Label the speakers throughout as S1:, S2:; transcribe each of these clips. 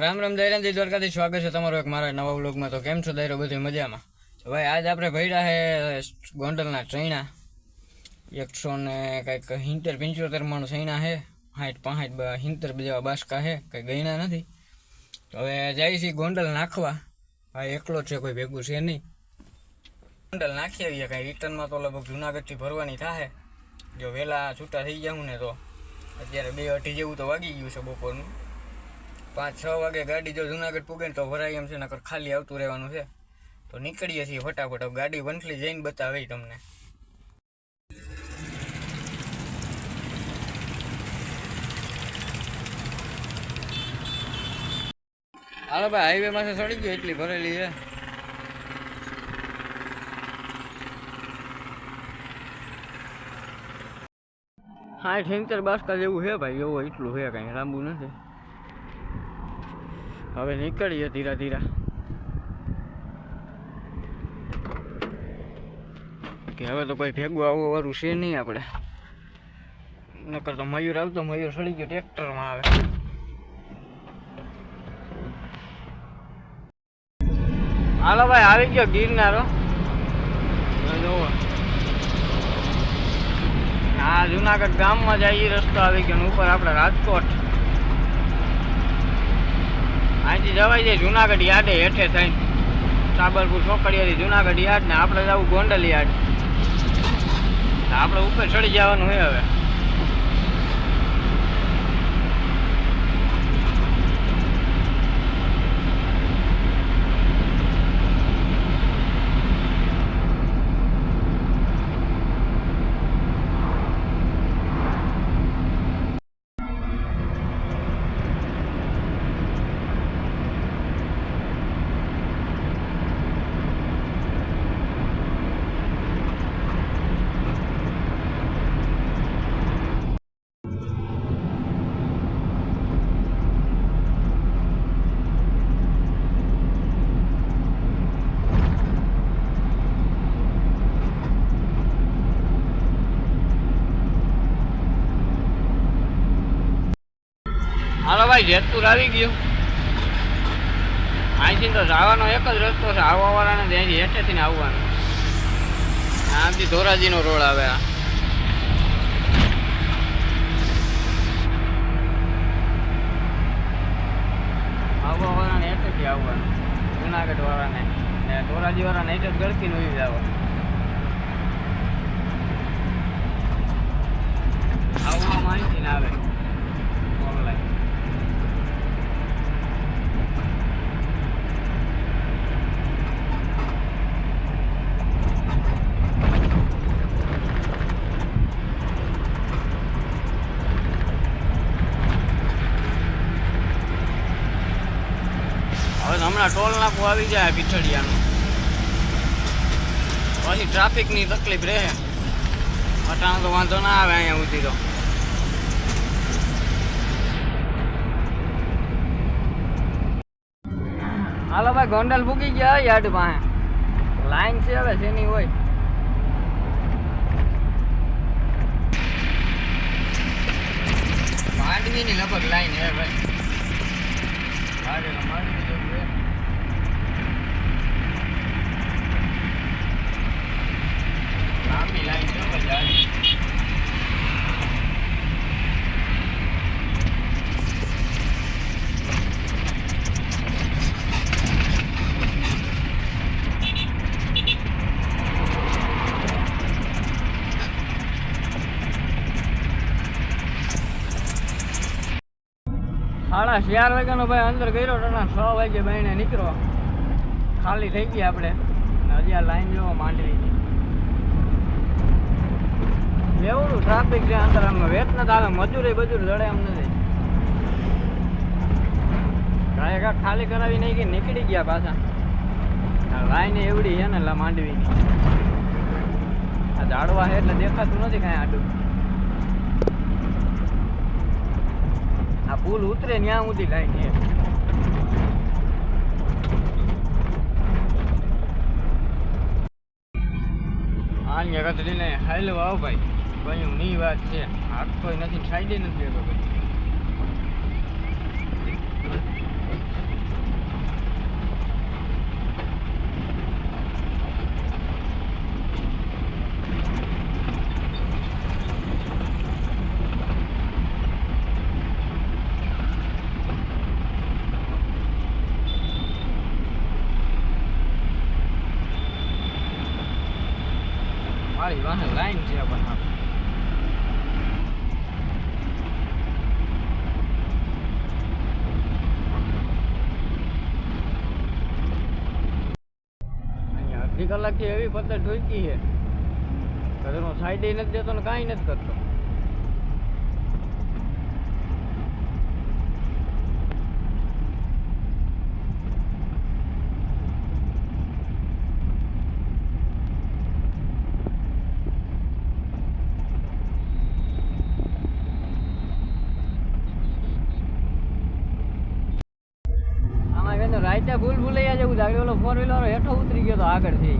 S1: રામ રામ દૈરાનજી દ્વારકાથી સ્વાગત છે તમારું એક મારા નવા વ્લોગમાં. તો કેમ છો દૈરો બધી મજામાં? તો ભાઈ, આજ આપણે ભર્યા છે ગોંડલના ચૈણા. એકસો ને કંઈક હિંતેર પંચોતેર મણ ચૈણા છે સાઠ પાંઠ હિંતેર જેવા બાસકા છે કંઈ ગયણા નથી. તો હવે જાય છે ગોંડલ નાખવા. ભાઈ એકલો છે, કોઈ ભેગું છે નહીં. ગોંડલ નાખી આવીએ કાંઈ. રિટર્નમાં તો લગભગ જુનાગઢથી ભરવાની થાય જો વહેલા છૂટા થઈ જાઉં ને તો. અત્યારે બે અઢી જેવું તો વાગી ગયું છે બપોરનું. પાંચ છ વાગે ગાડી જો જુનાગઢ પૂગે તો ભરાય એમ છે, નકર ખાલી આવતું રહેવાનું છે. તો નીકળીએ છીએ ફટાફટ. ગાડી વંથલી જઈને બતાવે તમને. હાલો ભાઈ હાઈવે માં ચડી ગયો એટલી ભરેલી છે. હા ઠેંગતર બાસકા જેવું છે ભાઈ, એવું એટલું છે કાંઈ લાંબુ નથી. હવે નીકળીએ ધીરા ધીરા. કે હવે તો કોઈ ભેગું આવવા વાળું છે નહીં આપણે. નકર તો મયુર આવતો મયુર સડી ગયો ટ્રેક્ટરમાં આવે. હાલો ભાઈ આવી ગયો ગિરનારો. હા જુનાગઢ ગામમાં જાય એ રસ્તો આવી ગયો ઉપર આપણે રાજકોટ. અહીંથી જવાય છે, જુનાગઢ યાર્ડે હેઠે થઈને. સાબરપુર ચોકડીયાથી જુનાગઢ યાર્ડ ને આપણે જવું ગોંડલ યાર્ડ. આપણે ઉપર ચડી જવાનું હોય હવે. હાલો ભાઈ જેતપુર આવી ગયું. અહીંથી તો જવાનો એક જ રસ્તો છે આવવા વાળાને ત્યાંથી હેઠેથી ને આવવાનું. આમથી ધોરાજીનો રોડ આવે આ. આવવા વાળાને હેઠેથી આવવાનું. જુનાગઢ વાળાને ને ધોરાજી વાળાને હેઠે જ ગળકી નું જવાનું આવવા માહિતી ને આવે ઓનલાઈન હવે તો હમણાં ટોલ નાકું આવી જાય પીઠડિયાનું. પછી ટ્રાફિકની તકલીફ રહે. અટાણ તો વાંધો ના આવે અહીંયા સુધી તો. હાલો ભાઈ, ગોંડલ ભૂકી ગયા યાર્ડ પાસે. લાઈન છે હવે શેની હોય. માંડવીની લગભગ લાઈન હે ભાઈ. સાડા ચાર વાગ્યાનો ભાઈ અંદર ગયો ટાણા છ વાગે બહેને નીકળો ખાલી થઈ ગઈ આપણે. હજી આ લાઈન જોવો માંડવીની એવડું ટ્રાફિક છે અંદર, આમ વેત નથી આવે, મજૂરી બજૂર જડે એમ નથી. કાંઈ કાંઈ ખાલી કરાવી નહીં કે નીકળી ગયા પાછા. લાઈન એવડી છે ને લા માંડવીની આ ઝાડવા છે એટલે દેખાતું નથી કાંઈ આડું. આ પુલ ઉતરે ત્યાં સુધી લાઈન એ આની કતરીને હાલ વાવ ભાઈ. ભાઈ ની વાત છે. હાથ કોઈ નથી સાઈડે નથી તો ભાઈ લાઈન છે પણ અડધી કલાકથી એવી પત્તર ઢોકી છે. કદનો સાઈડ નથી દેતો ને કાંઈ નથી કરતો. રાતે ભૂલ ભૂલૈયા જેવું લાગે ઓલો ફોર વ્હીલર હેઠો ઉતરી ગયો તો આગળથી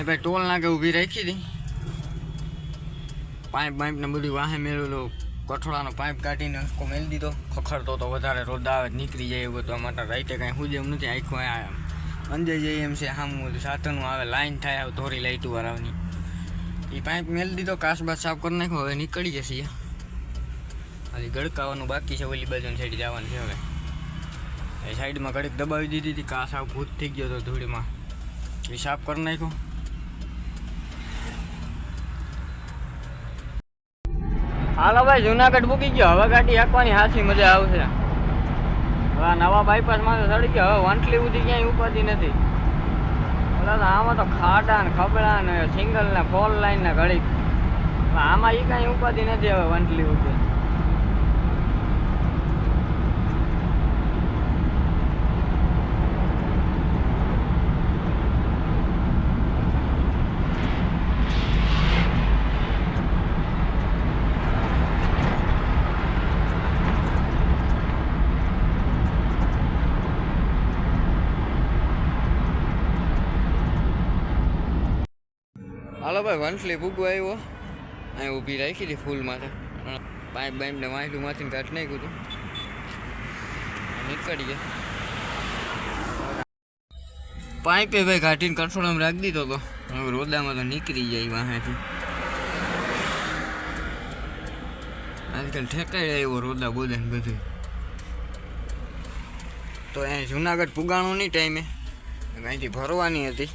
S1: ભાઈ ટોલ નાકે ઊભી રાખી હતી પાઇપ બાઇપ ને બધું વાહે મેળવેલો કઠોળાનો પાઇપ કાઢીને હસકો મેલી દીધો. ખખડતો તો વધારે રોદ આવે નીકળી જાય એવું તો માટે રાઈટે કાંઈ હુજ એમ નથી. આખું આ અંજે જાય એમ છે સામું સાધનો આવે, લાઈન થાય આવે ધોરી લાઈટું વાળાની એ પાઇપ મેલી દીધો કાસબાસ સાફ કરી નાખ્યો, હવે નીકળી જશે હજી ગડકાવાનું બાકી છે, ઓલી બાજુની સાઈડ જવાનું છે હવે. એ સાઈડમાં ઘડીક દબાવી દીધી હતી કાસ આવ ભૂત થઈ ગયો હતો ધૂળીમાં. એ સાફ કરી નાખ્યો. હાલો ભાઈ, જુનાગઢ મૂકી ગયો. હવે ગાડી હાંકવાની હાસી મજા આવશે. હવે નવા બાયપાસમાં સડી ગયો. હવે વંટલી ઉધી ક્યાંય ઉપાધી નથી. આમાં તો ખાડા ને ખબડા ને સિંગલ ને ફોર લાઈન ને ઘડી આમાં એ કાંઈ ઉપાધી નથી હવે વંટલી સુધી. હાલો ભાઈ વંટલી ભૂગો આવ્યો. અહીં ઊભી રાખી હતી ફૂલ માથે. પાઇપ ને વાંચલું માંથી કાઢ નાખ્યું હતું. નીકળી ગયા. પાઇપે ભાઈ કાઢીને કંટ્રોલમાં રાખી દીધો તો. હવે રોદામાં તો નીકળી જાય વાહેથી. આજકાલ ઠેકાઈ આવ્યો રોદા બોદા ને બધું. તો એ જુનાગઢ પુગાણોની ટાઈમે. અહીંથી ભરવાની હતી.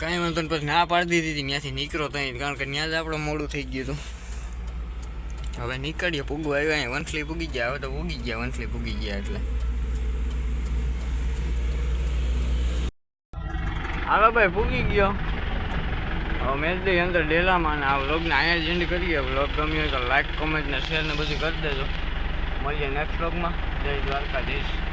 S1: કાંઈ વાંધો નહીં, પછી ના પાડી દીધી હતી, ત્યાંથી નીકળો ત્યાં કારણ કે ત્યાં જ આપણો મોડું થઈ ગયું હતું. હવે નીકળીએ પૂગવા આવ્યા અહીંયા વંથલી પૂગી ગયા, હવે તો પૂગી ગયા, વંથલી પૂગી ગયા એટલે. હાલો ભાઈ, પૂગી ગયો. હવે મેલડી અંદર ડેલામાં ને આ વ્લોગને અહીંયા જ એન્ડ કરીએ વ્લોગ ગમ્યો તો લાઈક કોમેન્ટ ને શેર ને બધું કરી દેજો. મળીએ નેક્સ્ટ વ્લોગમાં જય દ્વારકાધીશ.